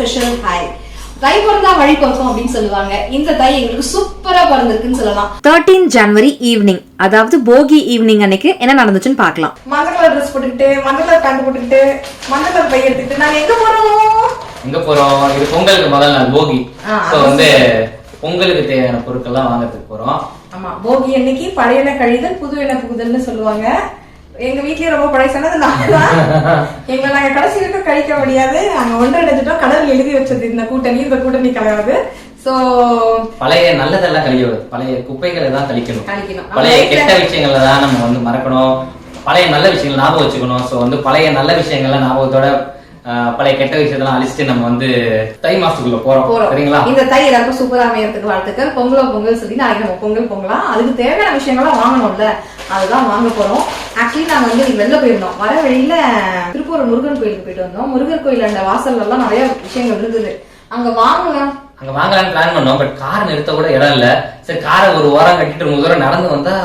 Special hi தை பிறந்தா வழி பிறக்கும் அப்படின்னு சொல்லுவாங்க. இந்த தை எங்களுக்கு சூப்பரா பிறந்திருக்குன்னு சொல்லலாம். தேர்ட்டீன் ஜனவரி ஈவினிங் அதாவது போகி ஈவினிங் அன்னைக்கு என்ன நடந்துச்சுன்னு பார்க்கலாம். மஞ்சள் கலர் ட்ரெஸ் போட்டுக்கிட்டு மஞ்சள் கலர் பேண்ட் போட்டுக்கிட்டு மஞ்சள் கலர் பை எடுத்துக்கிட்டு நாங்க எங்க போறோம்? எங்க போறோம்? இது பொங்கலுக்கு முதல் நாள் போகி. ஸோ வந்து பொங்கலுக்கு தேவையான பொருட்கள்லாம் வாங்குறதுக்கு போறோம். ஆமா போகி அன்னைக்கு பழையன கழிதல் புது என புகுதல்னு சொல்லுவாங்க. எங்க வீட்லயே ரொம்ப பழையசானது நாங்க தான் எங்களை நாங்க கடைசி வரைக்கும் கழிக்க முடியாது. நாங்க ஒன்றரை அடைஞ்சிட்டோம் கடவுள் எழுதி வச்சது. இந்த கூட்டணி இந்த கூட்டணி கிடையாது சோ பழைய நல்லதெல்லாம் கழிக்கக்கூடாது பழைய குப்பைகளை தான் கழிக்கணும். கழிக்கணும். பழைய கெட்ட விஷயங்களை தான் நம்ம வந்து மறக்கணும். பழைய நல்ல விஷயங்கள் ஞாபகம் வச்சுக்கணும். ஸோ வந்து பழைய நல்ல விஷயங்கள்லாம் ஞாபகத்தோட பழைய கெட்ட விஷயத்தெல்லாம் அழிச்சிட்டு நம்ம வந்து தை மாசத்துக்குள்ள போறோம். சரிங்களா? இந்த தை எல்லாருக்கும் சூப்பரா அமையறதுக்கு வாழ்த்துக்கள். பொங்கலோ பொங்கல் சொல்லி நாளைக்கு நம்ம பொங்கல் பொங்கலாம் அதுக்கு தேவையான விஷயங்கள்லாம் வாங்கணும்ல. அதுதான் வாங்க போறோம். ஆக்சுவலி நாங்க வந்து வெளில போயிருந்தோம். வர வழியில திருப்பூர் முருகன் கோயிலுக்கு போயிட்டு வந்தோம். முருகன் கோயில் அந்த வாசல்ல எல்லாம் நிறைய விஷயங்கள் இருந்தது. அங்க வாங்கலாம் அங்க வாங்கலாம்னு பிளான் பண்ணோம். பட் கார் நிறுத்த கூட இடம் இல்ல. சரி காரை ஒரு ஓரம் கட்டிட்டு தூரம் நடந்து வந்தா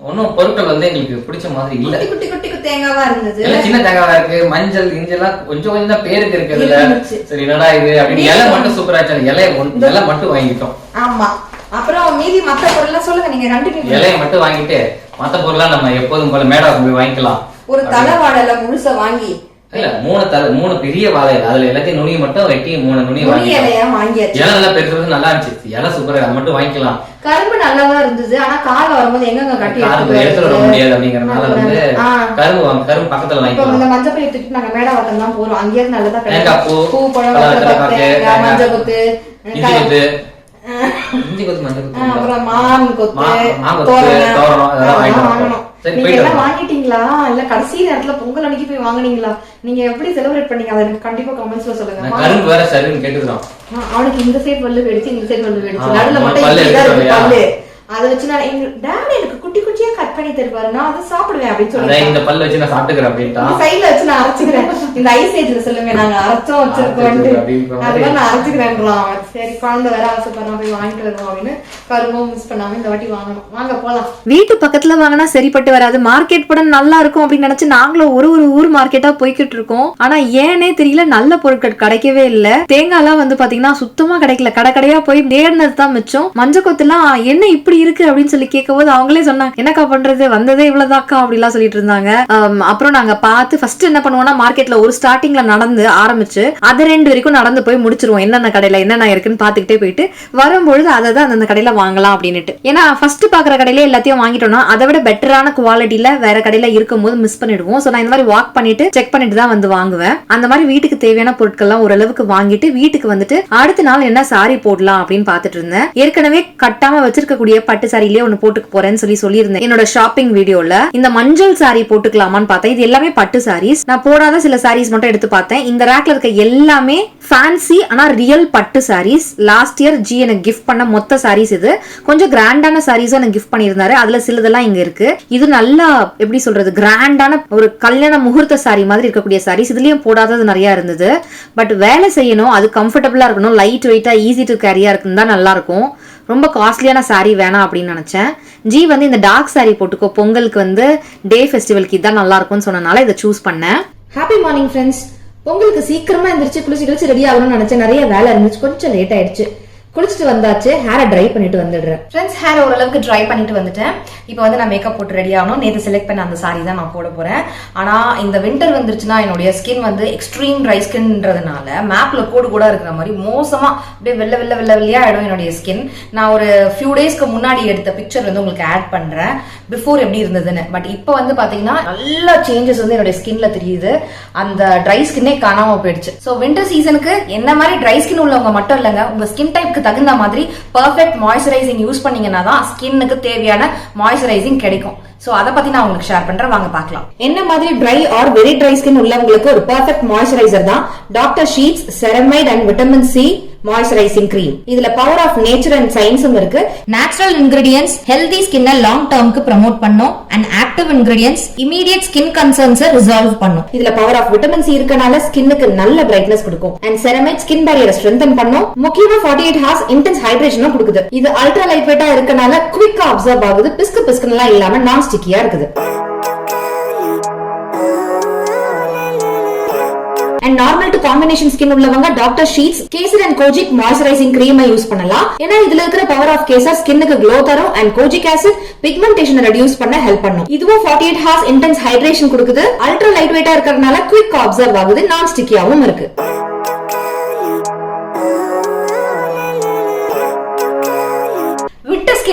ஒன்றும் பொருட்கள் வந்து எங்களுக்கு பிடிச்ச மாதிரி இல்ல. குட்டி குட்டி குட்டி தேங்காவா இருந்தது. சின்ன தேங்காவா இருக்கு மஞ்சள் இஞ்செல்லாம் கொஞ்சம் கொஞ்சம் தான் பேருக்கு இருக்குதுல. சரி என்னடா இது அப்படின்னு இலை மட்டும் சூப்பரா இருந்துச்சு. இலைய இலை மட்டும் வாங்கிட்டோம். ஆமா. அப்புறம் மீதி மத்த பொருள்லாம் சொல்லுங்க நீங்க கண்டினியூ இலைய மட்டும் வாங்கிட்டு மத்த பொருள்லாம் நம்ம எப்போதும் போல மேடாவுக்கு போய் வாங்கிக்கலாம். ஒரு தலை முழுசா வாங்கி இல்ல மூணு தலை மூணு பெரிய வாழை. அதுல எல்லாத்தையும் நுனி மட்டும் வெட்டி மூணு நுனி நுனி வாங்கிட்டோம் இலையா வாங்கியாச்சு? இலை நல்லா பெருசு நல்லா இருந்துச்சு. இலை சூப்பரா அதை மட்டும் வாங்கிக்கலாம். கரும்பு நல்லாதான் இருந்தது ஆனா கால வரும்போது எங்கங்க கட்டி எடுத்துட்டு வர முடியாது அப்படிங்கறதுனால வந்து. கரும்பு வாங்க கரும்பு பக்கத்துல வாங்கிக்கலாம். இந்த மஞ்சள் பை எடுத்துட்டு நாங்க மேடாவட்டம் தான் போறோம். அங்கேயே நல்லதா தேங்காய் பூ, பூ பழம். மஞ்சள் கொத்து இஞ்சி கொத்து. கொத்து மஞ்சள் கொத்து. அப்புறம் மான் கொத்து மா- மாங்கொத்து, தோரணம், இதெல்லாம் அதெல்லாம் நீங்க எல்லாம். வாங்கிட்டீங்களா? இல்ல கடைசி நேரத்துல பொங்கல் அன்னைக்கு போய் வாங்குனீங்களா? நீங்க எப்படி செலிப்ரேட் பண்ணீங்க? அதை எனக்கு கண்டிப்பா கமெண்ட்ஸ்ல சொல்லுங்க. கரும்பு வேற சரின்னு ஆ, அவனுக்கு இந்த சைடு பல்லு வெடிச்சு இந்த சைடு பல்லு வெடிச்சு. ஆமா, மட்டும் பல்லு அதை வச்சு நான் எங்க டேடி எனக்கு குட்டி குட்டியா கட் பண்ணி தருவாரு. நான் அதை சாப்பிடுவேன் அப்படின்னு சொல்லி இந்த பல்லு வச்சு நான் சாப்பிட்டுக்கிறேன் சைடுல வச்சு நான் அரைச்சுக்கிறேன். இந்த ஐஸ் ஏஜ்ல சொல்லுங்க நாங்க அரைச்சோம் வச்சிருக்கோம். அதெல்லாம் நான் அரைச்சுக்கிறேன்றான் அவன். சரி குழந்தை வேற ஆசைப்படுறான் போய் வாங்கிட்டு வருவோம் அப்படின்னு கரும்பும் மிஸ் பண்ணாம இந்த வாட்டி வாங்கணும். வாங்க போலாம். வீட்டு பக்கத்துல வாங்கினா சரிப்பட்டு வராது. மார்க்கெட் படம் நல்லா இருக்கும் அப்படின்னு நினைச்சு நாங்களும் ஒரு ஒரு ஊர் மார்க்கெட்டா போய்கிட்டு இருக்கோம். ஆனா ஏனே தெரியல நல்ல பொருட்கள் கிடைக்கவே இல்ல. தேங்காய்லாம் வந்து பாத்தீங்கன்னா சுத்தமா கிடைக்கல. கடை கடையா போய் தேடினது தான் மிச்சம். மஞ்சள் கொத்துலாம் என்ன இப்படி இருக்கு? அப்படின்னு சொல்லி கேட்கும்போது அவங்களே சொன்னாங்க என்னக்கா பண்றது வந்ததே இவ்வளவுதாக்கா அப்படிலாம் சொல்லிட்டு இருந்தாங்க. அப்புறம் நாங்க பார்த்து ஃபர்ஸ்ட் என்ன பண்ணுவோம்னா மார்க்கெட்ல ஒரு ஸ்டார்டிங்ல நடந்து ஆரம்பிச்சு அது ரெண்டு வரைக்கும் நடந்து போய் முடிச்சிருவோம். என்னென்ன கடையில என்னென்ன இருக்குன்னு பாத்துக்கிட்டே போயிட்டு வரும்பொழுது அதை தான் அந்தந்த கடையில வாங்கலாம் அப்படின்னுட்டு. ஏன்னா ஃபர்ஸ்ட் பாக்குற கடையில எல்லாத்தையும் வாங்கிட்டோம்னா அதை விட பெட்டரான குவாலிட்டியில வேற கடையில இருக்கும்போது மிஸ் பண்ணிடுவோம். ஸோ நான் இந்த மாதிரி வாக் பண்ணிட்டு செக் பண்ணிட்டு தான் வந்து வாங்குவேன். அந்த மாதிரி வீட்டுக்கு தேவையான பொருட்கள்லாம் ஓரளவுக்கு வாங்கிட்டு வீட்டுக்கு வந்துட்டு அடுத்த நாள் என்ன சாரி போடலாம் அப்படின்னு பார்த்துட்டு இருந்தேன். ஏற்கனவே கட்டாம வச்சிருக்கக்கூடிய பட்டு சாரிலேயே ஒன்னு போட்டுக்கு போறேன்னு சொல்லி சொல்லியிருந்தேன். என்னோட ஷாப்பிங் வீடியோல இந்த மஞ்சள் சாரி போட்டுக்கலாமான்னு பார்த்தேன். இது எல்லாமே பட்டு சாரீஸ் நான் போடாத சில சாரீஸ் மட்டும் எடுத்து பார்த்தேன். இந்த ரேக்ல இருக்க எல்லாமே ஃபேன்சி ஆனா ரியல் பட்டு சாரீஸ் லாஸ்ட் இயர் ஜி எனக்கு கிஃப்ட் பண்ண மொத்த சாரீஸ் இது. கொஞ்சம் கிராண்டான சாரீஸும் எனக்கு கிஃப்ட் பண்ணியிருந்தாரு. அதுல சிலதெல்லாம் இங்க இருக்கு. இது நல்லா எப்படி சொல்றது கிராண்டான ஒரு கல்யாண முகூர்த்த சாரி மாதிரி இருக்கக்கூடிய சாரீஸ் இதுலயும் போடாதது நிறைய இருந்தது. பட் வேலை செய்யணும் அது கம்ஃபர்டபுளா இருக்கணும் லைட் வெயிட்டா ஈஸி டு கேரியா இருக்குன்னு தான் நல்லா இருக்கும். ரொம்ப காஸ்ட்லியான சாரீ வேணாம் அப்படின்னு நினச்சேன். ஜி வந்து இந்த டார்க் சாரீ போட்டுக்கோ பொங்கலுக்கு வந்து டே ஃபெஸ்டிவலுக்கு இதான் நல்லா இருக்கும்னு சொன்னனால இதை சூஸ் பண்ணேன். ஹாப்பி மார்னிங் ஃப்ரெண்ட்ஸ் பொங்கலுக்கு சீக்கிரமா எந்திரிச்சு குளிச்சு குளிச்சு ரெடி ஆகணும்னு நினச்சேன். நிறைய வேலை இருந்துச்சு. கொஞ்சம் லேட் ஆயிடுச்சு. குளிச்சுட்டு வந்தாச்சு ஹேரை ட்ரை பண்ணிட்டு வந்துடுறேன். ஃப்ரெண்ட்ஸ் ஹேர் ஓரளவுக்கு ட்ரை பண்ணிட்டு வந்துட்டேன். இப்போ வந்து நான் மேக்கப் போட்டு ரெடி ஆகணும். நேற்று செலக்ட் பண்ண அந்த சாரி தான் நான் போட போறேன். ஆனா இந்த வின்டர் வந்துருச்சுன்னா என்னுடைய ஸ்கின் வந்து எக்ஸ்ட்ரீம் ட்ரை ஸ்கின்ன்றதுனால மேப்ல கோடு கூட இருக்கிற மாதிரி மோசமா அப்படியே வெள்ள வெள்ள வெள்ள வெள்ளையா ஆயிடும் என்னுடைய ஸ்கின் நான் ஒரு ஃபியூ டேஸ்க்கு முன்னாடி எடுத்த பிக்சர் வந்து உங்களுக்கு ஆட் பண்றேன். பிஃபோர் எப்படி இருந்ததுன்னு. பட் இப்போ வந்து பாத்தீங்கன்னா நல்ல சேஞ்சஸ் வந்து என்னுடைய ஸ்கின்ல தெரியுது. அந்த ட்ரை ஸ்கின்னே காணாம போயிடுச்சு. ஸோ வின்டர் சீசனுக்கு என்ன மாதிரி ட்ரை ஸ்கின் உள்ளவங்க மட்டும் இல்லைங்க உங்க ஸ்கின் டைப்க்கு தகுந்த மாதிரி பர்ஃபெக்ட் மாய்ஸ்சரைசிங் யூஸ் பண்ணீங்கன்னா தான் ஸ்கின்னுக்கு தேவையான மாய்ஸ்சரைசிங் கிடைக்கும். சோ அதை பத்தி நான் உங்களுக்கு ஷேர் பண்றேன். வாங்க பார்க்கலாம் என்ன மாதிரி dry or very dry skin உள்ளவங்களுக்கு ஒரு பர்ஃபெக்ட் மாய்ஸ்சரைசர் தான் doctor Sheth's ceramide and vitamin C moisturising cream இதுல பவர் ஆஃப் நேச்சர் அண்ட் சயின்ஸும் இருக்கு. நேச்சுரல் இன்கிரீடியன்ஸ் ஹெல்தி ஸ்கின்னை லாங் டேர்ம்க்கு ப்ரமோட் பண்ணும். And active ingredients immediate skin கன்சர்ன்ஸை resolve பண்ணும். இதுல பவர் ஆஃப் விட்டமின் சி இருக்கனால ஸ்கின்னுக்கு நல்ல பிரைட்னஸ் கொடுக்கும். அண்ட் செரமைட் ஸ்கின் பேரியரை ஸ்ட்ரென்தன் பண்ணும். முக்கியமா 48 எயிட் ஹார்ஸ் இன்டென்ஸ் ஹைட்ரேஷனும் கொடுக்குது. இது அல்ட்ரா லைட் வெயிட்டா இருக்கனால குவிக்கா அப்சர்வ் ஆகுது. பிஸ்கு பிஸ்குலாம் இல்லாம நான் ஸ்டிக்கியா இருக்குது. And normal to combination skin உள்ளவங்க doctor Sheth's kesar and kojic moisturising கிரீமை use பண்ணலாம். ஏன்னா இதுல இருக்கிற பவர் ஆஃப் கேசர் ஸ்கின்னுக்கு க்ளோ தரும் அண்ட் கோஜிக் ஆசிட் பிக்மெண்டேஷனை ரெடியூஸ் பண்ண ஹெல்ப் பண்ணும். இதுவும் 48 எயிட் ஹார்ஸ் இன்டென்ஸ் ஹைட்ரேஷன் கொடுக்குது. அல்ட்ரா லைட் வெயிட்டா இருக்கிறதுனால குவிக் அப்சர்வ் ஆகுது நான் ஸ்டிக்கியாவும் இருக்கு.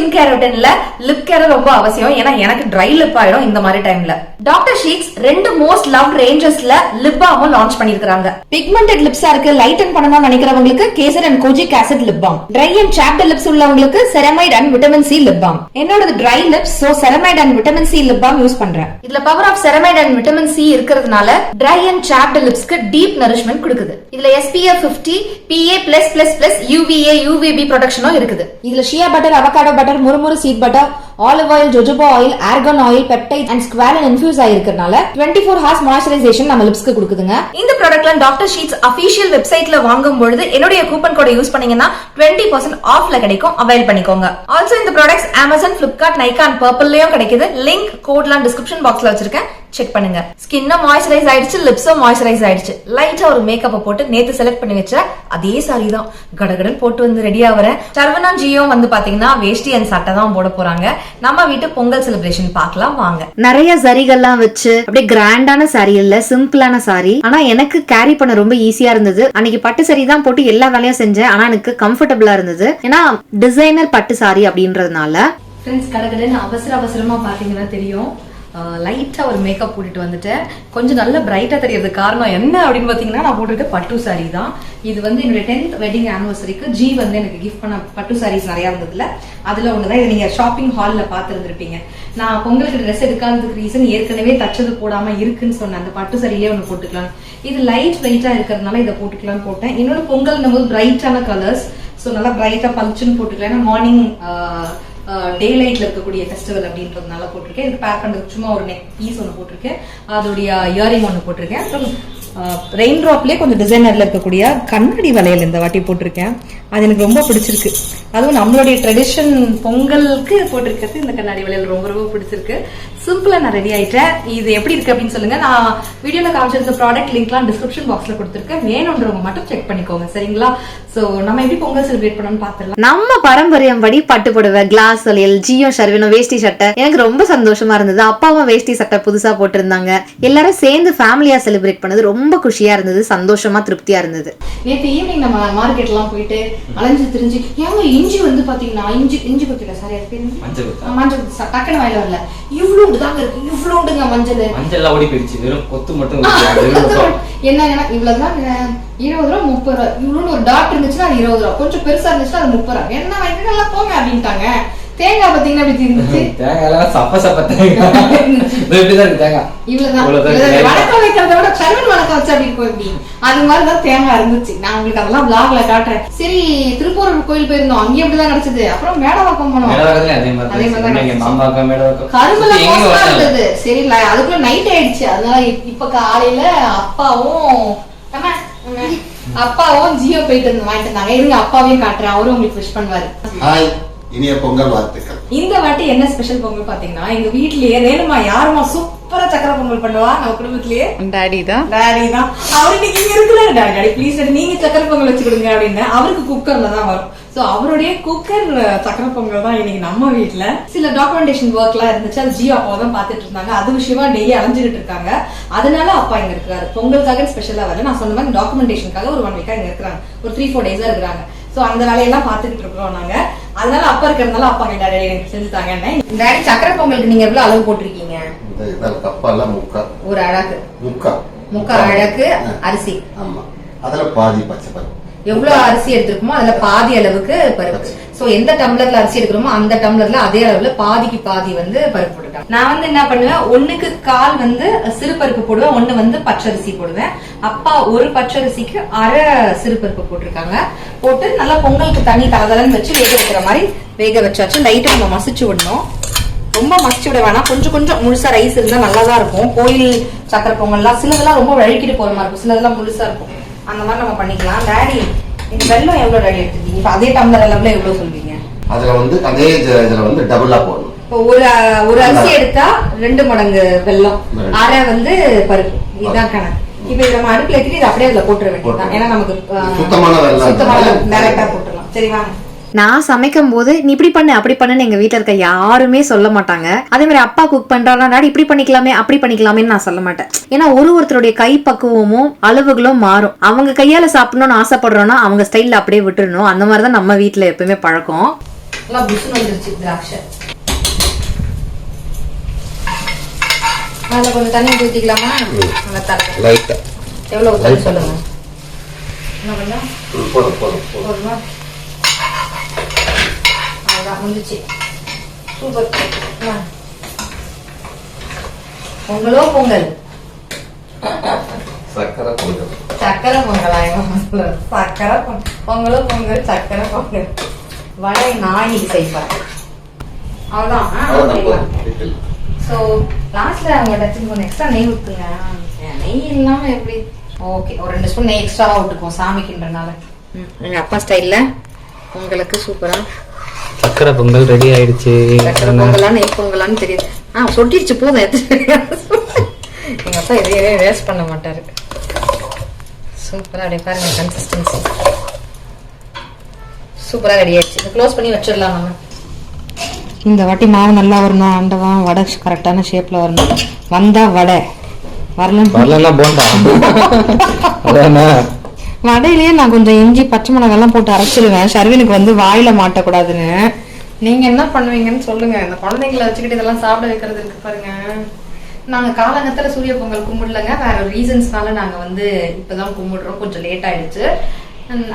ஸ்கின் கேர் ரொட்டீன்ல லிப் கேர் ரொம்ப அவசியம். ஏன்னா எனக்கு ட்ரை லிப் ஆயிடும் இந்த மாதிரி டைம்ல டாக்டர் ஷீக்ஸ் ரெண்டு மோஸ்ட் லவ் ரேஞ்சஸ்ல லிப் பாமும் லான்ச் பண்ணிருக்காங்க பிக்மெண்டட் லிப்ஸா இருக்கு லைட்டன் பண்ணணும்னு நினைக்கிறவங்களுக்கு kesar and kojic acid lip balm dry and softer lips உள்ளவங்களுக்கு ceramide and vitamin C lip balm என்னோட dry lips so ceramide and vitamin C lip balm use பண்றேன். இதுல power of ceramide and vitamin C இருக்கிறதுனால dry and softer லிப்ஸ்க்கு deep nourishment கொடுக்குது. இதுல SPF fifty PA plus plus plus UVA UVB ப்ரொடக்ஷனும் இருக்குது. இதுல shea butter avocado butter murumuru seed butter olive oil jojoba oil argan oil peptide and squalane infuse ஆயிருக்கனால twenty four hours moisturisation நம்ம லிப்ஸ்க்கு கொடுக்குதுங்க. இந்த ப்ராடக்ட்ல doctor sheets official வெப்சைட்ல வாங்கும் பொழுது என்னுடைய coupon கோடை யூஸ் பண்ணீங்கன்னா 20% பர்சன்ட் ஆஃப்ல கிடைக்கும். அவைல் பண்ணிக்கோங்க. ஆல்சோ இந்த ப்ராடக்ட்ஸ் அமேசான் பிளிப்கார்ட் நைகான் பர்பிள்லயும் கிடைக்குது. லிங்க் கோட்லாம் டிஸ்கிரிப்ஷன் பாக்ஸ்ல வச்சிருக்கேன். செக் பண்ணுங்க. ஸ்கின்னும் மாய்ஸ்சரைஸ் ஆயிடுச்சு லிப்ஸும் மாய்ஸ்சரைஸ் ஆயிடுச்சு. லைட்டா ஒரு மேக்கப்பை போட்டு நேத்து செலக்ட் பண்ணி வச்ச அதே சாரி தான். கடகடன் போட்டு வந்து ரெடி ஆகிறேன் சர்வனா ஜியும் வந்து பாத்தீங்கன்னா வேஷ்டி அண்ட் சட்டை தான் போட போறாங்க. நம்ம வீட்டு பொங்கல் செலிப்ரேஷன் பார்க்கலாம் வாங்க. நிறைய சரிகள்லாம் வச்சு அப்படியே கிராண்டான சாரி இல்ல சிம்பிளான சாரி ஆனா எனக்கு கேரி பண்ண ரொம்ப ஈஸியா இருந்தது. அன்னைக்கு பட்டு சாரி தான் போட்டு எல்லா வேலையும் செஞ்சேன். ஆனா எனக்கு கம்ஃபர்டபுளா இருந்தது. ஏன்னா டிசைனர் பட்டு சாரி அப்படின்றதுனால. ஃப்ரெண்ட்ஸ் கடகடன்னு அவசர அவசரமா பாத்தீங்கன்னா தெரியும். லைட்டாக ஒரு மேக்கப் போட்டுட்டு வந்துட்டேன் கொஞ்சம் நல்ல பிரைட்டாக தெரியறது காரணம் என்ன அப்படின்னு பார்த்தீங்கன்னா நான் போட்டுட்டு பட்டு சாரீ தான். இது வந்து என்னுடைய டென்த் வெட்டிங் ஆனிவர்சரிக்கு ஜி வந்து எனக்கு கிஃப்ட் பண்ண பட்டு சாரீஸ் நிறையா இருந்ததுல. அதில் ஒன்று தான் இது நீங்கள் ஷாப்பிங் ஹாலில் பார்த்துருந்துருப்பீங்க. நான் பொங்கலுக்கு ட்ரெஸ் எடுக்காததுக்கு ரீசன் ஏற்கனவே தச்சது போடாமல் இருக்குன்னு சொன்னேன். அந்த பட்டு சரியிலே ஒன்று போட்டுக்கலாம் இது லைட் வெயிட்டாக இருக்கிறதுனால இதை போட்டுக்கலாம்னு போட்டேன். இன்னொன்று பொங்கல்னும் போது பிரைட்டான கலர்ஸ் ஸோ நல்லா பிரைட்டாக பளிச்சுன்னு போட்டுக்கலாம் ஏன்னா மார்னிங் டே லைட்ல இருக்கக்கூடிய ஃபெஸ்டிவல் அப்படின்றதுனால போட்டிருக்கேன். இது பேக் பண்ணுறதுக்கு சும்மா ஒரு நெக் பீஸ் ஒன்று போட்டிருக்கேன். அதோடைய இயரிங் ஒன்று போட்டிருக்கேன். அப்புறம் ரெயின் ட்ராப்லேயே கொஞ்சம் டிசைனரில் இருக்கக்கூடிய கண்ணாடி வளையல் இந்த வாட்டி போட்டிருக்கேன். அது எனக்கு ரொம்ப பிடிச்சிருக்கு. அதுவும் நம்மளுடைய ட்ரெடிஷன் பொங்கலுக்கு போட்டிருக்கிறது இந்த கண்ணாடி வளையல் ரொம்ப ரொம்ப பிடிச்சிருக்கு. சிம்பிளாக நான் ரெடி ஆகிட்டேன் இது எப்படி இருக்குது அப்படின்னு சொல்லுங்கள் நான் வீடியோவில் காமிச்சிருந்த ப்ராடக்ட் லிங்க்லாம் டிஸ்கிரிப்ஷன் பாக்ஸில் கொடுத்துருக்கேன். வேணுன்றவங்க மட்டும் செக் பண்ணிக்கோங்க. சரிங்களா? ஸோ நம்ம எப்படி பொங்கல் செலிப்ரேட் பண்ணணும்னு பார்த்துடலாம் நம்ம பாரம்பரியம் படி பட்டு புடவை கிளாஸ் வளையல் ஜியோ ஷர்வினோ வேஷ்டி சட்டை. எனக்கு ரொம்ப சந்தோஷமா இருந்தது. அப்பாவும் வேஷ்டி சட்டை புதுசாக போட்டிருந்தாங்க. எல்லாரும் சேர்ந்து ஃபேமிலியாக செலிப்ரேட் பண்ணது ரொம்ப குஷியா இருந்தது சந்தோஷமா திருப்தியா இருந்தது. நேற்று ஈவினிங் நம்ம மார்க்கெட்லாம் போயிட்டு அலைஞ்சு திரிஞ்சு ஏங்க இஞ்சி வந்து பாத்தீங்கன்னா இஞ்சி இஞ்சி குத்தில சாரி என்ன? மஞ்சள் மஞ்சள். டக்குனு வாயில வரல. இவ்வளோண்டு தாங்க இருக்கு இவ்வளோண்டுங்க மஞ்சள். மஞ்சள்லாம் ஓடி போயிடுச்சு வெறும் கொத்து மட்டும். என்னங்கன்னா இவ்வளவுதான் அஹ், இருபது ரூபா முப்பது ரூபா. இவ்வளோன்னு ஒரு டாட் இருந்துச்சுன்னா அது இருபது ரூபா. கொஞ்சம் பெருசா இருந்துச்சுன்னா அது முப்பது ரூபா. என்ன வாங்கிட்டு நல்லா போங்க அப்படின்ட்டாங்க. தேங்காய் பாத்தீங்கன்னா அப்படி இருந்துச்சு? தேங்காய் எல்லாம் சப்ப சப்ப தேங்காய். தேங்காய்? இவ்வளவுதான். வணக்கம் வைக்கிறத விட சரவன் வணக்கம் வச்சு அப்படி இருக்கும் எப்படி? அது மாதிரிதான் தேங்காய் இருந்துச்சு. நான் உங்களுக்கு அதெல்லாம் vlogல காட்டுறேன். சரி திருப்பூர் கோயில் போயிருந்தோம். அங்கேயும் அப்படிதான் கிடைச்சது அப்புறம் மேடவாக்கம் போனோம். மேடவாக்கத்துலயும் அதே மாதிரி அதே தான். மாதிரி தான் இங்க மாம்பாக்கம் மேடவாக்கம். கரும்புல சுத்தி எங்கேயும் மோசமா வரல. இருந்தது. சரி அதுக்குள்ள நைட் ஆயிடுச்சு. அதனால இப்- இப்ப காலையில அப்பாவும் அப்பாவும் ஜியோ போயிட்டு வந்து வாங்கிட்டு இருந்தாங்க இருங்க அப்பாவையும் காட்டுறேன். அவரும் உங்களுக்கு விஷ் பண்ணுவாரு. ஹாய் இனிய பொங்கல் வாழ்த்துக்கள். இந்த வாட்டி என்ன ஸ்பெஷல் பொங்கல் பாத்தீங்கன்னா எங்க வீட்லயே ரேணுமா யாருமா சூப்பரா சக்கரை பொங்கல் பண்ணுவா? நம்ம குடும்பத்திலேயே. டாடி தான். டாடி தான். அவர் இன்னைக்கு இங்க இருக்குல்ல டாடி டாடி ப்ளீஸ் நீங்க சக்கரை பொங்கல் வச்சு கொடுங்க அப்படின்னு அவருக்கு குக்கர்ல தான் வரும். சோ அவருடைய குக்கர் சக்கரை பொங்கல் தான் இன்னைக்கு நம்ம வீட்ல. சில டாக்குமெண்டேஷன் ஒர்க்லாம் இருந்துச்சு. அது ஜியோ அப்பா தான் பாத்துட்டு இருந்தாங்க. அது விஷயமா டெய்லி அலைஞ்சுகிட்டு இருக்காங்க. அதனால அப்பா இங்க இருக்காரு பொங்கலுக்காக ஸ்பெஷலா வரல. நான் சொன்ன மாதிரி டாக்குமெண்டேஷனுக்காக ஒரு ஒன் வீக்கா இங்க இருக்கிறாங்க. ஒரு த்ரீ ஃபோர் டேஸா இருக்கிறாங்க. சோ அந்த வேலையெல்லாம் பாத்துக்கிட்டு இருக்கிறோம் நாங்க. அதனால அப்பா இருக்கிறதுனால அப்பா கிட்ட டாடி எனக்கு செஞ்சு தாங்கன்னு டாடி சக்கரை பொங்கலுக்கு நீங்க எவ்வளவு அளவு போட்டிருக்கீங்க? ஒரு அழகு முக்கா. முக்கா அழகு அரிசி. ஆமா. அதுல பாதி பச்சை பருப்பு. எவ்வளவு அரிசி எடுத்திருக்கோமோ அதுல பாதி அளவுக்கு பருப்பு. சோ எந்த டம்ளர்ல அரிசி எடுக்கிறோமோ அந்த டம்ளர்ல அதே அளவுல பாதிக்கு பாதி வந்து பருப்பு போட்டுருக்காங்க நான் வந்து என்ன பண்ணுவேன்? ஒண்ணுக்கு கால் வந்து சிறு பருப்பு போடுவேன் ஒண்ணு வந்து பச்சரிசி போடுவேன். அப்பா ஒரு பச்சரிசிக்கு அரை சிறு பருப்பு போட்டிருக்காங்க. போட்டு நல்லா பொங்கலுக்கு தண்ணி தலதலன்னு வச்சு வேக வைக்கிற மாதிரி வேக வச்சாச்சு. லைட்டா நம்ம மசிச்சு விடணும். ரொம்ப மசிச்சு விட வேணாம். கொஞ்சம் கொஞ்சம் முழுசா ரைஸ் இருந்தா நல்லா தான் இருக்கும். கோயில் சக்கரை பொங்கல்லாம் சிலதெல்லாம் ரொம்ப வழுக்கிட்டு போற மாதிரி இருக்கும். சிலதெல்லாம் முழுசா இருக்கும். அந்த மாதிரி நம்ம பண்ணிக்கலாம். டாடி இந்த வெள்ளம் எவ்வளவு டாடி எடுத்துருக்கீங்க? இப்ப அதே டம்ளர் அளவுல எவ்வளவு சொல்வீங்க அதுல வந்து அதே இது- இதுல வந்து டபுளா போடணும். இப்போ ஒரு ஒரு அரிசி எடுத்தா ரெண்டு மடங்கு வெல்லம் ரெண்டு. அரை வந்து பருப்பு. இதுதான் கணக்கு. இப்போ இதை நம்ம அடுப்புல ஏத்திட்டு இதை அப்படியே அதுல போட்டுற வேண்டியதுதான். ஏன்னா நமக்கு சுத்தமான வெள்ளம். சுத்தமான அதனால டேரக்டா போட்டுடலாம். சரி வாங்க. நான் சமைக்கும் போது நீ இப்படி பண்ணு அப்படி பண்ணுன்னு எங்க வீட்ல இருக்க யாருமே சொல்ல மாட்டாங்க. அதே மாதிரி அப்பா குக் பண்றாரா டாடி இப்படி பண்ணிக்கலாமே அப்படி பண்ணிக்கலாமேன்னு நான் சொல்ல மாட்டேன். ஏன்னா ஒரு ஒருத்தருடைய கை பக்குவமும் அளவுகளும் மாறும். அவங்க கையால சாப்பிடணும்னு ஆசைப்படுறோம்னா அவங்க ஸ்டைல்ல அப்படியே விட்டுறணும். அந்த மாதிரி தான் நம்ம வீட்ல எப்பவுமே பழக்கம். திராட்சை. அதில் கொஞ்சம் தண்ணி ஊற்றிக்கலாமா நல்லா எவ்வளோ என்ன பண்ணா போதும் போதும் போதும் அவ்வளோதான் முடிஞ்சிச்சு. சூப்பர். பொங்கலோ பொங்கல்? சக்கரை பொங்கல். சக்கரை பொங்கலா. சக்கரை பொங்கல் பொங்கலோ பொங்கல் சக்கரை பொங்கல். வடை நான் செய்வேன் அவ்வளோதான் ஸோ லாஸ்ட்ல அவங்க கொஞ்சம் எக்ஸ்ட்ரா நெய் ஊற்றுங்க நெய் இல்லாம எப்படி? ஓகே ஒரு ரெண்டு ஸ்பூன் நெய் எக்ஸ்ட்ராவா விட்டுக்குவோம் சாமிக்குன்றனால ம், எங்க அப்பா ஸ்டைல்ல உங்களுக்கு சூப்பரா சக்கரை பொங்கல் ரெடி ஆயிடுச்சு. சக்கரை பொங்கலா நெய் பொங்கலான்னு தெரியுது. ஆ சொட்டிடுச்சு போதும் எடுத்து எங்க அப்பா எதையவே வேஸ்ட் பண்ண மாட்டாரு. சூப்பரா அப்படியே பாருங்க கன்சிஸ்டன்சி சூப்பரா ரெடி ஆயிடுச்சு. இதை க்ளோஸ் பண்ணி வச்சிடலாம் நம்ம. இந்த வாட்டி மாவு நல்லா வரணும். ஆண்டவா வடை கரெக்டான ஷேப்ல வரணும். வந்தா வடை. வரலன்னு வரலன்னா போண்டா. வடையிலேயே நான் கொஞ்சம் இஞ்சி பச்சை மிளகாலாம் போட்டு அரைச்சிருவேன். ஷர்வினுக்கு வந்து வாயில மாட்டக்கூடாதுன்னு. நீங்க என்ன பண்ணுவீங்கன்னு சொல்லுங்க. இந்த குழந்தைங்களை வச்சுக்கிட்டு இதெல்லாம் சாப்பிட வைக்கிறது இருக்கு பாருங்க. நாங்க காலங்கத்துல சூரிய பொங்கல் கும்பிடலங்க. வேற ரீசன்ஸ்னால நாங்க வந்து இப்பதான் கும்பிடுறோம். கொஞ்சம் லேட் ஆயிடுச்சு.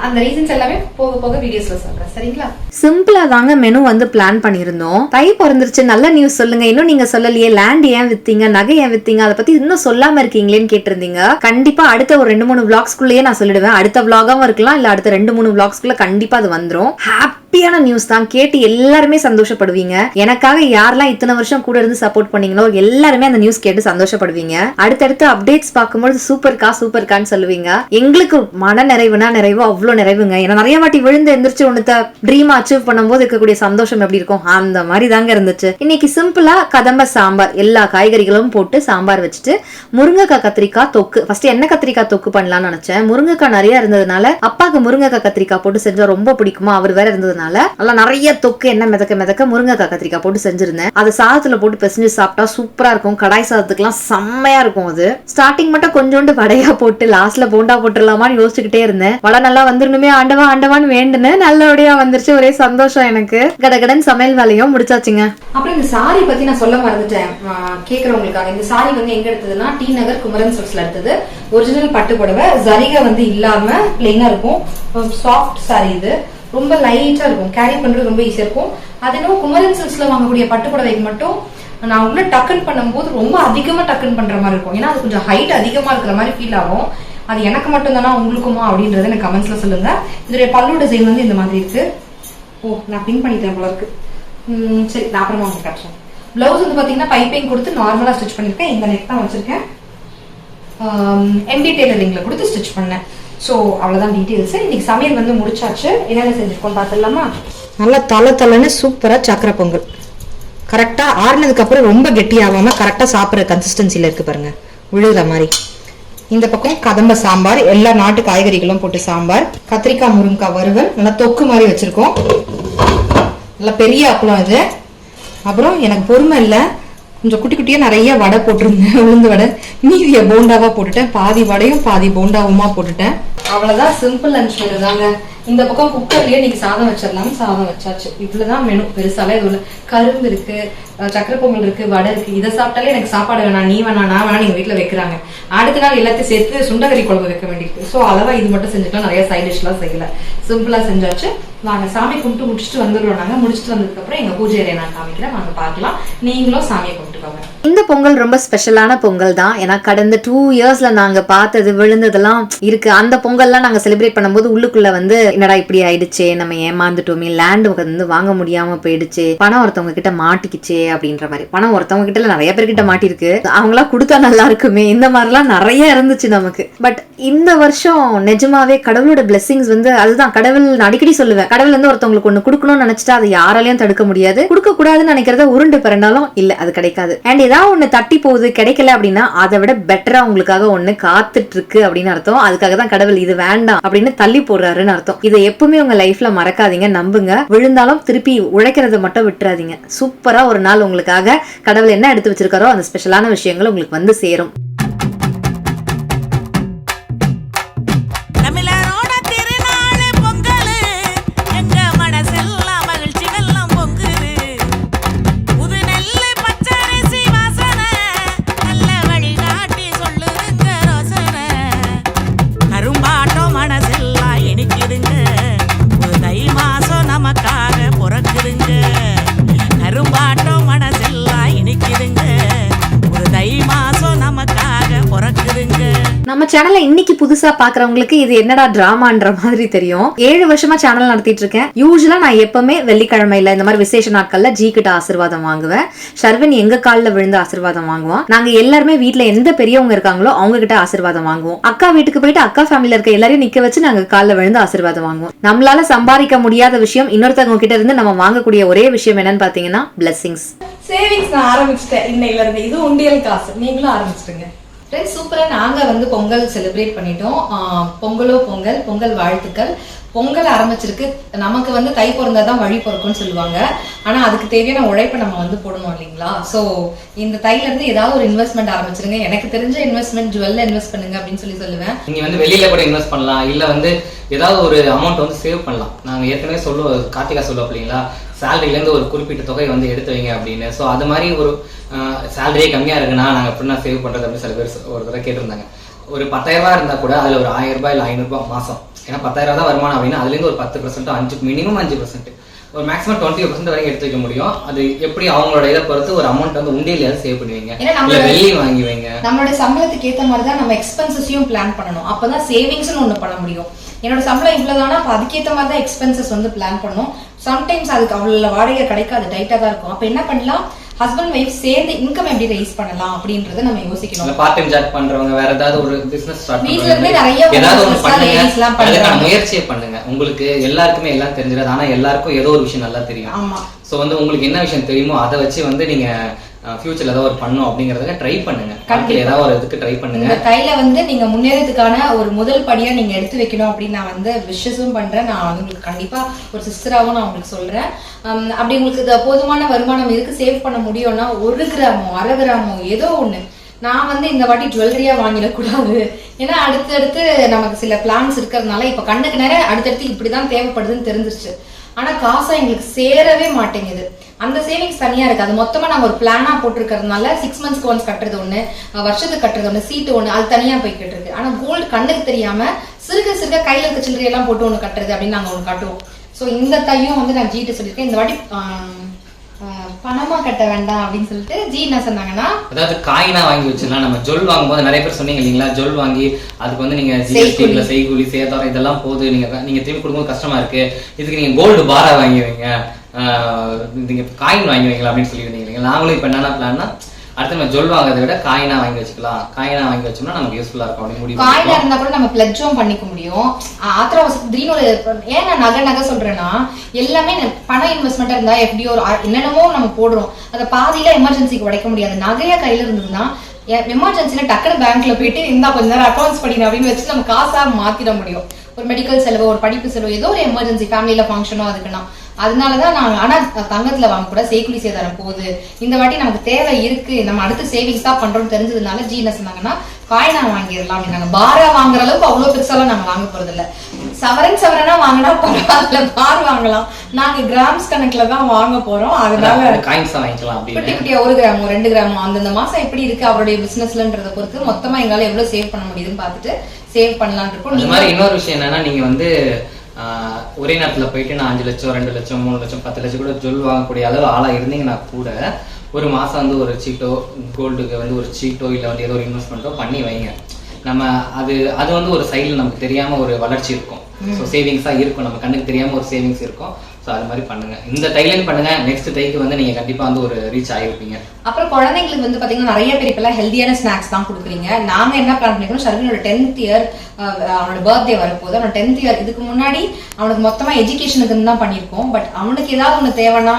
அந்த ரீசன்ஸ் எல்லாமே போக போக வீடியோஸ்ல சொல்றேன். சரிங்களா? சிம்பிளா தாங்க மெனு வந்து பிளான் பண்ணியிருந்தோம். தை பிறந்துருச்சு நல்ல நியூஸ் சொல்லுங்க. இன்னும் நீங்க சொல்லலையே லேண்ட் ஏன் வித்தீங்க நகை ஏன் வித்தீங்க அதை பத்தி இன்னும் சொல்லாம இருக்கீங்களேன்னு கேட்டிருந்தீங்க. கண்டிப்பா அடுத்த ஒரு ரெண்டு மூணு விளாக்ஸ்குள்ளேயே நான் சொல்லிடுவேன். அடுத்த விளாகாவும் இருக்கலாம் இல்ல அடுத்த ரெண்டு மூணு விளாக்ஸ்குள்ள கண்டிப்பா அது வந்துரும். ஹாப்பியான நியூஸ் தான். கேட்டு எல்லாருமே சந்தோஷப்படுவீங்க. எனக்காக யாரெல்லாம் இத்தனை வருஷம் கூட இருந்து சப்போர்ட் பண்ணீங்களோ எல்லாருமே அந்த நியூஸ் கேட்டு சந்தோஷப்படுவீங்க. அடுத்தடுத்து அப்டேட்ஸ் பார்க்கும்போது சூப்பர்க்கா சூப்பர்க்கான்னு சொல்லுவீங்க. எங்களுக்கு மன நிறைவுனா நிறைவு அவ்வளோ நிறைவுங்க. ஏன்னா நிறைய வாட்டி விழுந்து எந்திரிச்சு ஒன்றத்தை ட்ரீம் அச்சீவ் பண்ணும்போது இருக்கக்கூடிய சந்தோஷம் எப்படி இருக்கும்? அந்த மாதிரி தாங்க இருந்துச்சு. இன்னைக்கு சிம்பிளா கதம்ப சாம்பார் எல்லா காய்கறிகளும் போட்டு சாம்பார் வச்சுட்டு முருங்கைக்காய் கத்திரிக்காய் தொக்கு. ஃபர்ஸ்ட் என்ன கத்திரிக்காய் தொக்கு பண்ணலாம்னு நினைச்சேன். முருங்கைக்காய் நிறைய இருந்ததுனால அப்பாவுக்கு முருங்கைக்காய் கத்திரிக்காய் போட்டு செஞ்சா ரொம்ப பிடிக்குமா? அவர் வேற இருந்ததுனால நல்லா நிறைய தொக்கு என்ன மிதக்க மிதக்க முருங்கைக்காய் கத்திரிக்காய் போட்டு செஞ்சிருந்தேன். அதை சாதத்துல போட்டு பிசைஞ்சு சாப்பிட்டா சூப்பரா இருக்கும். கடாய் சாதத்துக்குலாம் செம்மையா இருக்கும் அது. ஸ்டார்டிங் மட்டும் கொஞ்சோண்டு வடையா போட்டு லாஸ்ட்ல போண்டா போட்டுடலாமான்னு யோசிச்சுக்கிட்டே இருந்தேன். வடை நல்லா வந்துடணுமே ஆண்டவா ஆண்டவான்னு வேண்டுனேன். நல்லபடியா வந்துருச்சு ஒரே சந்தோஷம் எனக்கு. கடகடன் சமையல் வேலையும் முடிச்சாச்சுங்க. அப்புறம் இந்த சாரி பத்தி நான் சொல்ல மறந்துட்டேன். கேக்குறவங்களுக்காக. இந்த சாரி வந்து எங்க எடுத்ததுன்னா டி நகர் குமரன் சில்க்ஸ்ல எடுத்தது. ஒரிஜினல் பட்டு புடவை. ஜரிகை வந்து இல்லாம பிளெயினா இருக்கும். சாஃப்ட் சாரி இது. ரொம்ப லைட்டா இருக்கும். கேரி பண்றது ரொம்ப ஈஸியா இருக்கும். அது என்னவோ குமரன் சில்க்ஸ்ல வாங்கக்கூடிய பட்டு புடவைக்கு மட்டும் நான் உள்ள டக்குன்னு பண்ணும்போது ரொம்ப அதிகமா டக்குன்னு பண்ற மாதிரி இருக்கும். ஏன்னா அது கொஞ்சம் ஹைட் அதிகமா இருக்கிற மாதிரி ஃபீல் ஆகும். அது எனக்கு மட்டும்தானா உங்களுக்குமா அப்படின்றத எனக்கு கமெண்ட்ஸ்ல சொல்லுங்க. இதோடைய பல்லு டிசைன் வந்து இந்த மாதிரி இருக்கு. ஓ நான் பின் பண்ணிட்டேன் போல இருக்கு. ம், சரி நான் அப்புறமா உங்களுக்கு காட்டுறேன். பிளவுஸ் வந்து பார்த்தீங்கன்னா பைப்பிங் கொடுத்து நார்மலாக ஸ்டிச் பண்ணியிருக்கேன் இந்த நெக் தான் வச்சிருக்கேன். எம்டி டெய்லரிங்கில் கொடுத்து ஸ்டிச் பண்ணேன். ஸோ அவ்வளோதான் டீட்டெயில்ஸ் இன்னைக்கு சமையல் வந்து முடிச்சாச்சு. என்னென்ன செஞ்சுருக்கோம் பார்த்துடலாமா? நல்லா தலை தலைன்னு சூப்பராக சக்கரை பொங்கல். கரெக்டாக ஆறுனதுக்கப்புறம் ரொம்ப கெட்டியாகாமல் கரெக்டாக சாப்பிட்ற கன்சிஸ்டன்சியில் இருக்குது பாருங்கள் விழுகிற மாதிரி. இந்த பக்கம் கதம்ப சாம்பார் எல்லா நாட்டு காய்கறிகளும் போட்டு சாம்பார் கத்திரிக்காய் முருங்கைக்காய் வறுவல் நல்லா தொக்கு மாதிரி வச்சிருக்கோம். நல்லா பெரிய அப்பளம் இது. அப்புறம் எனக்கு பொறுமை இல்லை. கொஞ்சம் குட்டி குட்டியா நிறைய வடை போட்டிருந்தேன் உளுந்து வடை. மீதியை போண்டாவா போட்டுட்டேன். பாதி வடையும் பாதி போண்டாவுமா போட்டுட்டேன். அவ்வளவுதான் சிம்பிள் லஞ்ச் தாங்க இந்த பக்கம் குக்கர்லயே நீங்க சாதம் வச்சிடலாம் சாதம் வச்சாச்சு. இவ்வளவுதான் மெனு பெருசாலே இது உள்ள கரும்பு இருக்கு சக்கரை பொங்கல் இருக்கு வடை இருக்கு. இதை சாப்பிட்டாலே எனக்கு சாப்பாடு வேணாம். நீ வேணாம் நான் வேணாம் நீங்க வீட்டுல வைக்கிறாங்க. அடுத்த நாள் எல்லாத்தையும் சேர்த்து சுண்டகரி குழம்பு வைக்க வேண்டியிருக்கு. ஸோ அளவா இது மட்டும் செஞ்சுக்கலாம். நிறைய சைட் டிஷ்லாம் செய்யல. சிம்பிளா செஞ்சாச்சு. வாங்க சாமி கும்பிட்டு முடிச்சுட்டு வந்துடுறோம் நாங்க. முடிச்சுட்டு வந்ததுக்கு அப்புறம் எங்க பூஜை நான் காமிக்கிறேன். வாங்க பார்க்கலாம். நீங்களும் சாமியை கும்பிட்டுக்கோங்க. இந்த பொங்கல் ரொம்ப ஸ்பெஷலான பொங்கல் தான். ஏன்னா கடந்த டூ இயர்ஸ்ல நாங்க பார்த்தது விழுந்ததெல்லாம் இருக்கு. அந்த பொங்கல்லாம் நாங்க செலிப்ரேட் பண்ணும்போது உள்ளுக்குள்ள வந்து என்னடா இப்படி ஆயிடுச்சே? நம்ம ஏமாந்துட்டோமே. லேண்ட் வந்து வாங்க முடியாம போயிடுச்சு. பணம் ஒருத்தவங்க கிட்ட மாட்டிக்கிச்சே அப்படின்ற மாதிரி. பணம் ஒருத்தவங்க கிட்ட நிறைய பேர்கிட்ட மாட்டிருக்கு. அவங்களா கொடுத்தா நல்லா இருக்குமே. இந்த மாதிரிலாம் நிறைய இருந்துச்சு நமக்கு. பட் இந்த வருஷம் நிஜமாவே கடவுளோட பிளெஸிங்ஸ் வந்து அதுதான். கடவுள் நான் அடிக்கடி சொல்லுவேன். கடவுள் வந்து ஒருத்தவங்களுக்கு ஒண்ணு கொடுக்கணும்னு நினைச்சிட்டா அதை யாராலையும் தடுக்க முடியாது. கொடுக்க கூடாதுன்னு நினைக்கிறத உருண்டு பிறண்டாலும் இல்ல அது கிடைக்காது. அண்ட் ஏதாவது ஒன்று தட்டி போகுது கிடைக்கல அப்படின்னா அதை விட பெட்டராக உங்களுக்காக ஒன்று காத்துட்டு இருக்கு அப்படின்னு அர்த்தம். அதுக்காக தான் கடவுள் இது வேண்டாம் அப்படின்னு தள்ளி போடுறாருன்னு அர்த்தம். இதை எப்பவுமே உங்க லைஃப்ல மறக்காதீங்க நம்புங்க. விழுந்தாலும் திருப்பி உழைக்கிறத மட்டும் விட்டுறாதீங்க. சூப்பராக ஒரு நாள் உங்களுக்காக கடவுள் என்ன எடுத்து வச்சிருக்காரோ அந்த ஸ்பெஷலான விஷயங்கள் உங்களுக்கு வந்து சேரும். நம்ம சேனல்ல இன்னைக்கு புதுசா பாக்குறவங்களுக்கு இது என்னடா டிராமான்ற மாதிரி தெரியும். ஏழு வருஷமா சேனல் நடத்திட்டு இருக்கேன். யூஸ்வலா நான் எப்பவுமே வெள்ளிக்கிழமையில இந்த மாதிரி விசேஷ நாட்கள்ல ஜி கிட்ட ஆசீர்வாதம் வாங்குவேன். ஷர்வின் எங்க கால்ல விழுந்து ஆசீர்வாதம் வாங்குவான். நாங்க எல்லாருமே வீட்டுல எந்த பெரியவங்க இருக்காங்களோ அவங்க கிட்ட ஆசீர்வாதம் வாங்குவோம். அக்கா வீட்டுக்கு போயிட்டு அக்கா ஃபேமிலியில இருக்க எல்லாரையும் நிக்க வச்சு நாங்க காலில் விழுந்து ஆசீர்வாதம் வாங்குவோம். நம்மளால சம்பாதிக்க முடியாத விஷயம் இன்னொருத்தவங்க கிட்ட இருந்து நம்ம வாங்கக்கூடிய ஒரே விஷயம் என்னன்னு பாத்தீங்கன்னா பிளஸிங்ஸ் சேவிங்ஸ் நான் ஆரம்பிச்சிட்டேன். இன்னையில இருந்து இது உண்டியல் காசு. நீங்களும் ஆரம்பிச்சிட்டுங்க ஃப்ரெண்ட்ஸ் சூப்பராக நாங்கள் வந்து பொங்கல் செலிப்ரேட் பண்ணிட்டோம். பொங்கலோ பொங்கல் பொங்கல் வாழ்த்துக்கள். பொங்கல் ஆரம்பிச்சிருக்கு. நமக்கு வந்து தை பிறந்தாதான் வழி பிறக்கும்னு சொல்லுவாங்க. ஆனால் அதுக்கு தேவையான உழைப்பை நம்ம வந்து போடணும் இல்லைங்களா? ஸோ இந்த தையிலேருந்து ஏதாவது ஒரு இன்வெஸ்ட்மெண்ட் ஆரம்பிச்சிருங்க. எனக்கு தெரிஞ்ச இன்வெஸ்ட்மெண்ட் ஜுவல்ல இன்வெஸ்ட் பண்ணுங்க அப்படின்னு சொல்லி சொல்லுவேன். நீங்கள் வந்து வெளியில கூட இன்வெஸ்ட் பண்ணலாம். இல்லை வந்து ஏதாவது ஒரு அமௌண்ட் வந்து சேவ் பண்ணலாம். நாங்கள் ஏற்கனவே சொல்லுவோம் கார்த்திகா சொல்லுவோம் இல்லைங்களா? இருந்து ஒரு குறிப்பிட்ட தொகை வந்து எடுத்து வைங்க அப்படின்னு. ஸோ அது மாதிரி ஒரு சேலரியே கம்மியா இருக்குன்னா நாங்க எப்படின்னா சேவ் பண்றது அப்படின்னு சில பேர் ஒரு தடவை கேட்டிருந்தாங்க. ஒரு பத்தாயிரம் ரூபாய் இருந்தா கூட அதுல ஒரு ஆயிரம் ரூபாய் இல்ல ஐநூறு ரூபாய் மாசம். ஏன்னா பத்தாயிரம் தான் வருமானம் அப்படின்னா அதுல இருந்து ஒரு பத்து பர்சன்ட் அஞ்சு மினிமம் அஞ்சு பர்சன்ட் ஒரு மேக்ஸிமம் டுவெண்ட்டி பர்சன்ட் வரைக்கும் எடுத்து வைக்க முடியும். அது எப்படி அவங்களோட இதை பொறுத்து ஒரு அமௌண்ட் வந்து உண்டியில சேவ் பண்ணுவீங்க ஏன்னா இல்ல நம்மளோட- வெள்ளி வாங்கி வைங்க. நம்மளுடைய சம்பளத்துக்கு ஏத்த மாதிரி தான் நம்ம எக்ஸ்பென்சஸையும் பிளான் பண்ணணும். அப்பதான் சேவிங்ஸ்னு ஒண்ணு பண்ண முடியும். என்னோட சம்பளம் இவ்வளவுதானா? அப்ப அதுக்கேத்த மாதிரி தான் எக்ஸ்பென்சஸ் வந்து பிளான் பண்ணணும். சம்டைம்ஸ் அதுக்கு அவ்வளவு வாடகை கிடைக்காது டைட்டா தான் இருக்கும். அப்ப என்ன பண்ணலாம்? ஹஸ்பண்ட் ஒய்ஃப் சேர்ந்து இன்கம் எப்படி ரைஸ் பண்ணலாம் அப்படின்றத நம்ம யோசிக்கணும். பார்ட் டைம் ஜாப் பண்றவங்க வேற ஏதாவது ஒரு பிசினஸ் ஸ்டார்ட் வீட்ல இருந்தே நிறைய ஏதாவது பண்ணுங்க. அதுக்கான. முயற்சியை பண்ணுங்க. உங்களுக்கு எல்லாருக்குமே எல்லாம் தெரிஞ்சிடாது. ஆனா எல்லாருக்கும் ஏதோ ஒரு விஷயம் நல்லா தெரியும். ஆமா. சோ வந்து உங்களுக்கு என்ன விஷயம் தெரியுமோ அதை வச்சு வந்து நீங்க ஃபியூச்சர்ல ஏதாவது ஒரு பண்ணும் அப்படிங்கறதுக்கு ட்ரை பண்ணுங்க. வாழ்க்கையில ஏதாவது ஒரு இதுக்கு ட்ரை பண்ணுங்க. இந்த தைல வந்து நீங்க முன்னேறதுக்கான ஒரு முதல் படியா நீங்க எடுத்து வைக்கணும் அப்படின்னு நான் வந்து விஷஸும் பண்றேன். நான் உங்களுக்கு கண்டிப்பா ஒரு சிஸ்டராகவும் நான் உங்களுக்கு சொல்றேன். அப்படி உங்களுக்கு போதுமான வருமானம் இருக்கு சேவ் பண்ண முடியும்னா ஒரு கிராமோ அரை கிராமோ ஏதோ ஒண்ணு. நான் வந்து இந்த வாட்டி ஜுவல்லரியா வாங்கிடக்கூடாது. ஏன்னா அடுத்தடுத்து நமக்கு சில பிளான்ஸ் இருக்கிறதுனால இப்ப கண்ணுக்கு நேரம் அடுத்தடுத்து இப்படிதான் தேவைப்படுதுன்னு தெரிஞ்சிருச்சு. ஆனா காசா எங்களுக்கு சேரவே மாட்டேங்குது. அந்த சேவிங்ஸ் தனியா இருக்கு. அது மொத்தமா நாங்க ஒரு பிளானா போட்டிருக்கிறதுனால சிக்ஸ் மந்த்ஸ்க்கு ஒன்ஸ் கட்டுறது ஒண்ணு அஹ் வருஷத்துக்கு கட்டுறது ஒண்ணு சீட்டு ஒண்ணு அது தனியா போய்கிட்டு இருக்கு ஆனா கோல்டு கண்ணுக்கு தெரியாம சிறுக சிறுக கையில இருக்க சில்லறை எல்லாம் போட்டு ஒண்ணு கட்டுறது அப்படின்னு நாங்க ஒண்ணு கட்டுவோம். சோ இந்த தையும் வந்து நான் ஜிட்டு சொல்லியிருக்கேன். இந்த வாட்டி பணமா கட்ட வேண்டாம் அப்படின்னு சொல்லிட்டு ஜி என்ன சொன்னாங்கன்னா அதாவது காயினா வாங்கி வச்சிடலாம். நம்ம ஜொல் வாங்கும்போது நிறைய பேர் சொன்னீங்க இல்லைங்களா? ஜொல் வாங்கி அதுக்கு வந்து நீங்க. ஜிஎஸ்டில செய்கூலி. சேதாரம் இதெல்லாம் போது நீங்க நீங்க திரும்பி கொடுக்கும்போது கஷ்டமா இருக்கு. இதுக்கு நீங்க கோல்டு பாரா வாங்கி வைங்க நீங்கள் காயின் வாங்கி வைங்களா அப்படின்னு சொல்லியிருந்தீங்க இல்லைங்களா? நாங்களும் இப்போ என்னென்ன பிளான்னா அடுத்து நம்ம ஜொல் வாங்குறதை விட காயினா வாங்கி வச்சுக்கலாம். காயினா வாங்கி வச்சோம்னா நமக்கு யூஸ்ஃபுல்லா இருக்கும் அப்படின்னு முடியும் காயினா இருந்தா கூட நம்ம பிளட்ஜும் பண்ணிக்க முடியும். ஆ- ஆத்திர திடீர்னு ஒரு ஏன் நான் நகை நகை சொல்றேன்னா எல்லாமே பணம் பண இன்வெஸ்ட்மெண்ட் இருந்தா எப்படியோ ஒரு என்னென்னமோ நம்ம போடுறோம். அதை பாதியில எமர்ஜென்சிக்கு உடைக்க முடியாது. நகையா கையில இருந்ததுன்னா எமர்ஜென்சில டக்குனு பேங்க்ல போயிட்டு இருந்தா கொஞ்ச நேரம் அக்கௌண்ட்ஸ் படிக்கணும் அப்படின்னு வச்சு நம்ம காசா மாத்திட முடியும். ஒரு மெடிக்கல் செலவு ஒரு படிப்பு செலவு ஏதோ ஒரு எமர்ஜென்சி ஃபேமிலியில ஃபங்க்ஷனோ அதுக்குன்னா. அதனாலதான் நாங்க ஆனா தங்கத்துல வாங்க கூட சேக்குலி சேதாரம் போகுது. இந்த வாட்டி நமக்கு தேவை இருக்கு. நம்ம அடுத்து சேவிங்ஸ் தான் பண்றோம்னு தெரிஞ்சதுனால ஜி என்ன சொன்னாங்கன்னா காயினா வாங்கிடலாம் அப்படின்னாங்க. பாரா வாங்குற அளவுக்கு அவ்வளவு பெருசாலாம் நாங்க வாங்க போறது இல்ல. சவரன் சவரனா வாங்கினா பரவாயில்ல பார் வாங்கலாம். நாங்க கிராம்ஸ் கணக்குல தான் வாங்க போறோம். அதனால காயின்ஸ் வாங்கிக்கலாம் குட்டி குட்டியா ஒரு கிராமோ ரெண்டு கிராமோ அந்தந்த மாசம் எப்படி இருக்கு அவருடைய பிசினஸ்லன்றத பொறுத்து மொத்தமா எங்களால எவ்வளவு சேவ் பண்ண முடியுதுன்னு பார்த்துட்டு சேவ் பண்ணலாம்னு இருக்கோம். மாதிரி இன்னொரு விஷயம் என்னன்னா நீங்க வந்து ஒரே நேரத்துல போயிட்டு நான் அஞ்சு லட்சம் ரெண்டு லட்சம் மூணு லட்சம் பத்து லட்சம் கூட ஜொல் வாங்கக்கூடிய அளவு ஆளா இருந்தீங்கன்னா கூட ஒரு மாசம் வந்து ஒரு சீட்டோ கோல்டுக்கு வந்து ஒரு சீட்டோ இல்ல வந்து ஏதோ ஒரு இன்வெஸ்ட்மெண்ட்டோ பண்ணி வைங்க. நம்ம அது அது வந்து ஒரு சைடில் நமக்கு தெரியாம ஒரு வளர்ச்சி இருக்கும். ஸோ சேவிங்ஸா இருக்கும். நம்ம கண்ணுக்கு தெரியாம ஒரு சேவிங்ஸ் இருக்கும். ஸோ அது மாதிரி பண்ணுங்க. இந்த டைலைன் பண்ணுங்க. நெக்ஸ்ட் டைக்கு வந்து நீங்க கண்டிப்பா வந்து ஒரு ரீச் ஆகிருப்பீங்க அப்புறம் குழந்தைங்களுக்கு வந்து பாத்தீங்கன்னா நிறைய பேர் இப்பெல்லாம் ஹெல்தியான ஸ்நாக்ஸ் தான் கொடுக்குறீங்க. நாங்க என்ன பிளான் பண்ணிக்கிறோம் ஷர்வினோட டென்த் இயர் அவனோட பர்த்டே வரப்போது அவனோட டென்த் இயர் இதுக்கு முன்னாடி அவனுக்கு மொத்தமா எஜுகேஷனுக்கு தான் பண்ணியிருக்கோம் பட் அவனுக்கு ஏதாவது ஒன்று தேவைன்னா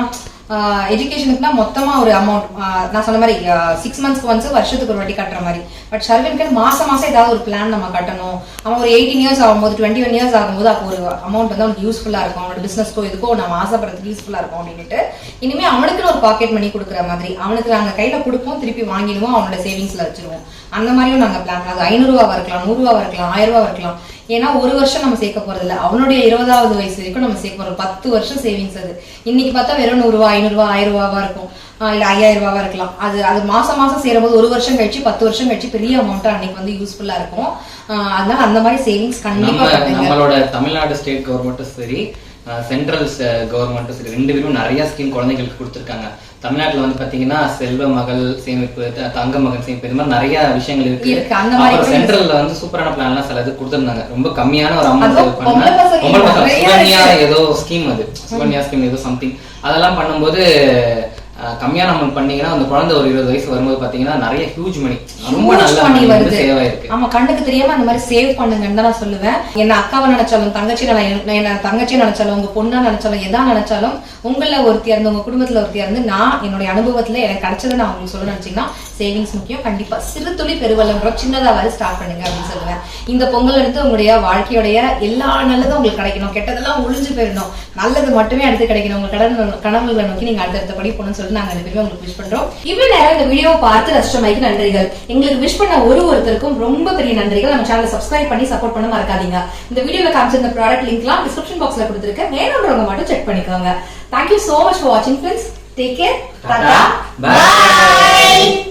எஜுகேஷனுக்குனா மொத்தமா ஒரு அமௌண்ட் நான் சொன்ன மாதிரி சிக்ஸ் மந்த்ஸ்க்கு ஒன்ஸ் வருஷத்துக்கு ஒரு வாட்டி கட்டுற மாதிரி. பட் ஷர்வினுக்கு மாசம் மாசம் ஏதாவது ஒரு பிளான் நம்ம கட்டணும். அவன் ஒரு எயிட்டீன் இயர்ஸ் ஆகும்போது டுவெண்ட்டி ஒன் இயர்ஸ் ஆகும்போது அப்போ ஒரு அமௌண்ட் வந்து அவனுக்கு யூஸ்ஃபுல்லா இருக்கும். அவனோட பிசினஸ்க்கோ இதுக்கோ நம்ம ஆசைப்படுறதுக்கு யூஸ்ஃபுல்லா இருக்கும் அப்படின்ட்டு இனிமே அவனுக்குன்னு ஒரு பாக்கெட் மணி கொடுக்குற மாதிரி அவனுக்கு நாங்கள் கையில கொடுப்போம் திருப்பி வாங்கிடுவோம் அவனோட சேவிங்ஸ்ல வச்சிருவோம். அந்த மாதிரியும் நாங்கள் பிளான் அது ஐநூறுரூவா இருக்கலாம் நூறுரூவா இருக்கலாம் ஆயிரம் ரூபா இருக்கலாம் ஏன்னா ஒரு வருஷம் நம்ம சேர்க்க போறது இல்ல அவனுடைய இருபதாவது வயசு வரைக்கும் நம்ம சேர்க்க போறோம். பத்து வருஷம் சேவிங்ஸ் அது. இன்னைக்கு பார்த்தா வெறும் நூறுரூவா ஐநூறுரூவா ஆயிரம் ரூபாவா இருக்கும் இல்ல ஐயாயிரம் ரூபாவா இருக்கலாம். அது அது மாசம் மாசம் சேரும்போது ஒரு வருஷம் கழிச்சு பத்து வருஷம் கழிச்சு பெரிய அமௌண்ட் அன்னைக்கு வந்து யூஸ்ஃபுல்லா இருக்கும். அதனால அந்த மாதிரி சேவிங்ஸ் கண்டிப்பா நம்மளோட தமிழ்நாடு ஸ்டேட் கவர்மெண்ட்டும் சரி சென்ட்ரல் கவர்மெண்ட்டும் சரி ரெண்டு பேரும் நிறைய ஸ்கீம் குழந்தைங்களுக்கு கொடுத்துருக்காங்க. தமிழ்நாட்டுல வந்து பாத்தீங்கன்னா செல்வ மகள் சேமிப்பு தங்க மகன் சேமிப்பு இது மாதிரி நிறைய விஷயங்கள் இருக்கு. அப்புறம் சென்ட்ரல்ல வந்து சூப்பரான பிளான் எல்லாம் சில இது கொடுத்துருந்தாங்க. ரொம்ப கம்மியான ஒரு அமௌண்ட் அதுவும் பண்ண சுகன்யா. ஏதோ ஸ்கீம் அது. சுகன்யா ஸ்கீம் ஏதோ சம்திங் அதெல்லாம் பண்ணும்போது கம்மியான அமௌண்ட் பண்ணீங்கன்னா அந்த குழந்தை ஒரு இருபது வயசு வரும்போது பாத்தீங்கன்னா நிறைய ஹியூஜ் மணி ரொம்ப நல்ல மணி வருது. சேவ் ஆயிருக்கு. ஆமா கண்ணுக்கு தெரியாம அந்த மாதிரி சேவ் பண்ணுங்கன்னு தான் நான் சொல்லுவேன். என்ன அக்காவை நினைச்சாலும் தங்கச்சி என்ன தங்கச்சி நினைச்சாலும் உங்க பொண்ணா நினைச்சாலும் எதா நினைச்சாலும் உங்கள ஒருத்தியா இருந்து உங்க குடும்பத்துல ஒருத்தியா இருந்து நான் என்னுடைய அனுபவத்துல எனக்கு கிடைச்சதை நான் உங்களுக்கு சொல்ல நினைச்சீங்கன்னா சேவிங்ஸ் முக்கியம். கண்டிப்பா சிறு துளி பெருவல்லங்கிற சின்னதாவது ஸ்டார்ட் பண்ணுங்க அப்படின்னு சொல்லுவேன். இந்த பொங்கல் எடுத்து உங்களுடைய வாழ்க்கையுடைய எல்லா நல்லதும் உங்களுக்கு கிடைக்கணும். கெட்டதெல்லாம் ஒழிஞ்சு போயிடணும். நல்லது மட்டுமே அடுத்து கிடைக்கணும். உங்க கடன் கனவுகளை நோக்கி நீங்க அடுத்தடுத்த படி போகணும்னு சொல்லிட்டு நாங்க ரெண்டு உங்களுக்கு விஷ் பண்றோம். இவ்வளவு நேரம் இந்த வீடியோ பார்த்து ரஷ்டமைக்கு நன்றிகள். எங்களுக்கு விஷ் பண்ண ஒரு ஒருத்தருக்கும் ரொம்ப பெரிய நன்றிகள். நம்ம சேனலை சப்ஸ்கிரைப் பண்ணி சப்போர்ட் பண்ண மறக்காதீங்க. இந்த வீடியோல காமிச்சிருந்த ப்ராடக்ட் லிங்க்லாம் டிஸ்கிரிப்ஷன் பாக்ஸ்ல கொடுத்துருக்கேன். வேணுன்றவங்க மட்டும் செக் பண்ணிக்கோங்க. Thank you so much for வாட்சிங் ஃப்ரெண்ட்ஸ் டேக் கேர். Bye.